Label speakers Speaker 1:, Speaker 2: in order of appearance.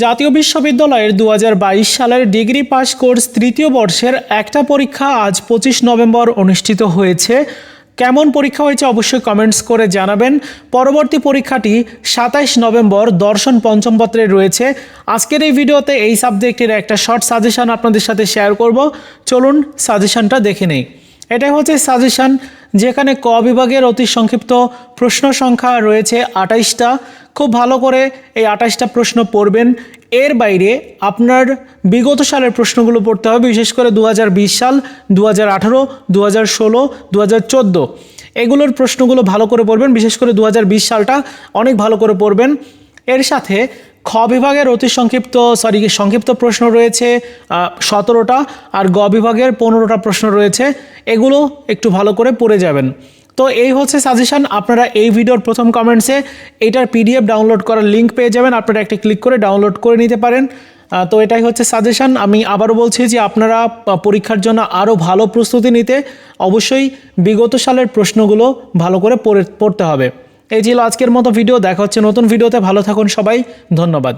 Speaker 1: জাতীয় বিশ্ববিদ্যালয়ের দু হাজার বাইশ সালের ডিগ্রি পাস কোর্স তৃতীয় বর্ষের একটা পরীক্ষা আজ পঁচিশ নভেম্বর অনুষ্ঠিত হয়েছে। কেমন পরীক্ষা হয়েছে অবশ্যই কমেন্টস করে জানাবেন। পরবর্তী পরীক্ষাটি সাতাইশ নভেম্বর দর্শন পঞ্চম পত্রে রয়েছে। আজকের এই ভিডিওতে এই সাবজেক্টের একটা শর্ট সাজেশন আপনাদের সাথে শেয়ার করব। চলুন সাজেশনটা দেখে নেই। এটাই হচ্ছে সাজেশন যেখানে ক বিভাগের অতি সংক্ষিপ্ত প্রশ্ন সংখ্যা রয়েছে আঠাইশটা খুব ভালো করে এই আঠাইশটা প্রশ্ন পড়বেন। এর বাইরে আপনার বিগত সালের প্রশ্নগুলো পড়তে হবে, বিশেষ করে দু হাজার বিশ সাল দু হাজার আঠারো দু হাজার ষোলো দু হাজার চোদ্দ। এগুলোর প্রশ্নগুলো ভালো করে পড়বেন, বিশেষ করে দু হাজার বিশ সালটা অনেক ভালো করে পড়বেন। এর সাথে খ বিভাগের অতি সংক্ষিপ্ত সরি সংক্ষিপ্ত প্রশ্ন রয়েছে সতেরোটা আর গ বিভাগের পনেরোটা প্রশ্ন রয়েছে। এগুলো একটু ভালো করে পড়ে যাবেন। তো এই হচ্ছে সাজেশান আপনারা এই ভিডিওর প্রথম কমেন্টসে এটার পিডিএফ ডাউনলোড করার লিঙ্ক পেয়ে যাবেন। আপনারা একটা ক্লিক করে ডাউনলোড করে নিতে পারেন। তো এটাই হচ্ছে সাজেশান আমি আবারও বলছি যে আপনারা পরীক্ষার জন্য আরও ভালো প্রস্তুতি নিতে অবশ্যই বিগত সালের প্রশ্নগুলো ভালো করে পড়ে, পড়তে হবে। এই ছিল আজকের মতো ভিডিও। দেখা হচ্ছে নতুন ভিডিওতে। ভালো থাকুন সবাই। ধন্যবাদ।